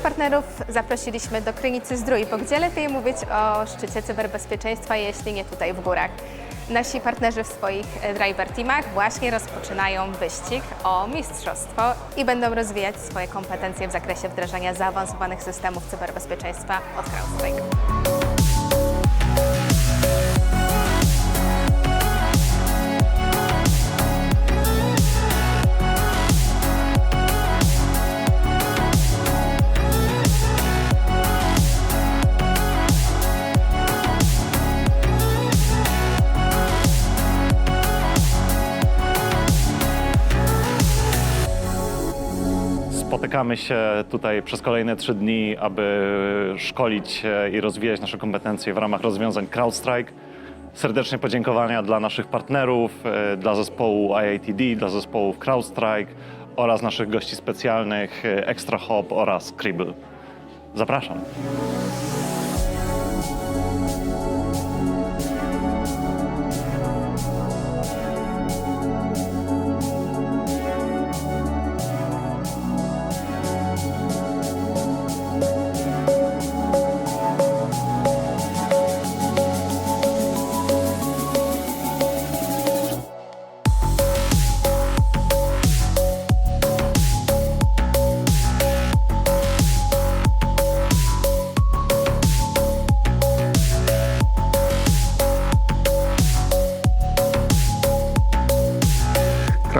partnerów zaprosiliśmy do Krynicy Zdrój, bo gdzie lepiej mówić o szczycie cyberbezpieczeństwa, jeśli nie tutaj w górach. Nasi partnerzy w swoich e, driver teamach właśnie rozpoczynają wyścig o mistrzostwo i będą rozwijać swoje kompetencje w zakresie wdrażania zaawansowanych systemów cyberbezpieczeństwa od CrowdStrike. Spotykamy się tutaj przez kolejne trzy dni, aby szkolić i rozwijać nasze kompetencje w ramach rozwiązań CrowdStrike. Serdecznie podziękowania dla naszych partnerów, e, dla zespołu IATD, dla zespołów CrowdStrike oraz naszych gości specjalnych e, Extra Hop oraz Cribble. Zapraszam.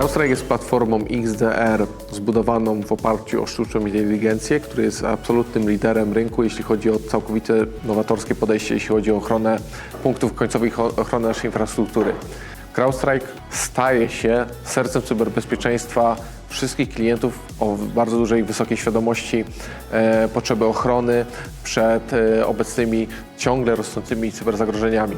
CrowdStrike jest platformą XDR zbudowaną w oparciu o sztuczną inteligencję, który jest absolutnym liderem rynku, jeśli chodzi o całkowite nowatorskie podejście, jeśli chodzi o ochronę punktów końcowych, ochronę naszej infrastruktury. CrowdStrike staje się sercem cyberbezpieczeństwa wszystkich klientów o bardzo dużej, wysokiej świadomości e, potrzeby ochrony przed e, obecnymi ciągle rosnącymi cyberzagrożeniami.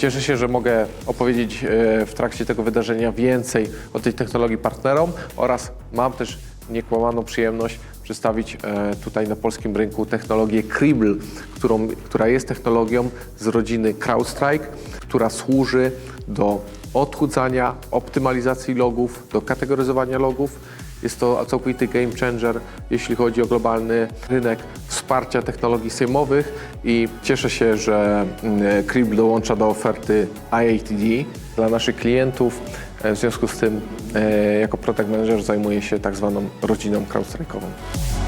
Cieszę się, że mogę opowiedzieć e, w trakcie tego wydarzenia więcej o tej technologii partnerom oraz mam też niekłamaną przyjemność przedstawić e, tutaj na polskim rynku technologię Cribble, którą, która jest technologią z rodziny CrowdStrike, która służy do odchudzania, optymalizacji logów, do kategoryzowania logów. Jest to całkowity game changer, jeśli chodzi o globalny rynek wsparcia technologii sejmowych i cieszę się, że mm, Cribble dołącza do oferty IATD dla naszych klientów. W związku z tym e, jako product manager zajmuję się tak zwaną rodziną CrowdStrike'ową.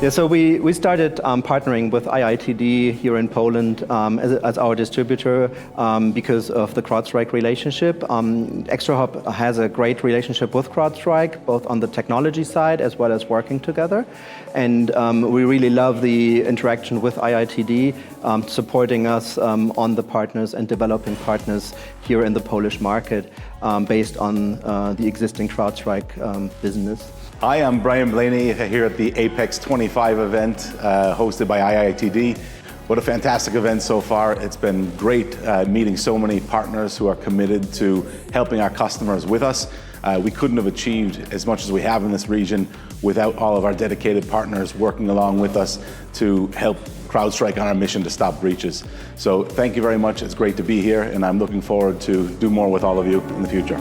Yeah, so we, we started um, partnering with IITD here in Poland um, as, as our distributor um, because of the CrowdStrike relationship. Um, ExtraHop has a great relationship with CrowdStrike, both on the technology side as well as working together. And um, we really love the interaction with IITD, um, supporting us um, on the partners and developing partners here in the Polish market based on uh, the existing CrowdStrike business. Hi, I'm Brian Blaney here at the Apex 25 event uh, hosted by IITD. What a fantastic event so far. It's been great uh, meeting so many partners who are committed to helping our customers with us. Uh, we couldn't have achieved as much as we have in this region without all of our dedicated partners working along with us to help CrowdStrike on our mission to stop breaches. So thank you very much. It's great to be here, and I'm looking forward to do more with all of you in the future.